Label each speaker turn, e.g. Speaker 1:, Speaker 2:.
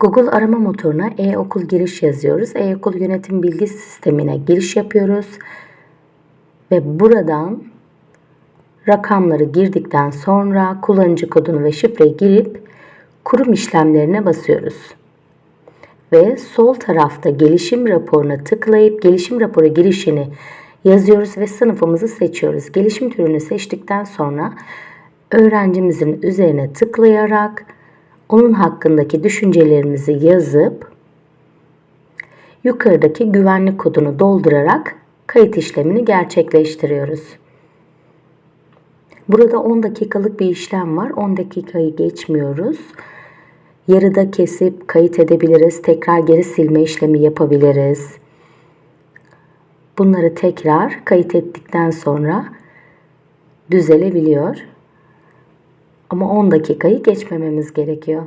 Speaker 1: Google arama motoruna e-okul giriş yazıyoruz. E-okul yönetim bilgi sistemine giriş yapıyoruz. Ve buradan rakamları girdikten sonra kullanıcı kodunu ve şifreyi girip kurum işlemlerine basıyoruz. Ve sol tarafta gelişim raporuna tıklayıp gelişim raporu girişini yazıyoruz ve sınıfımızı seçiyoruz. Gelişim türünü seçtikten sonra öğrencimizin üzerine tıklayarak onun hakkındaki düşüncelerimizi yazıp yukarıdaki güvenlik kodunu doldurarak kayıt işlemini gerçekleştiriyoruz. Burada 10 dakikalık bir işlem var. 10 dakikayı geçmiyoruz. Yarıda kesip kayıt edebiliriz. Tekrar geri silme işlemi yapabiliriz. Bunları tekrar kayıt ettikten sonra düzelebiliyor. Ama 10 dakikayı geçmememiz gerekiyor.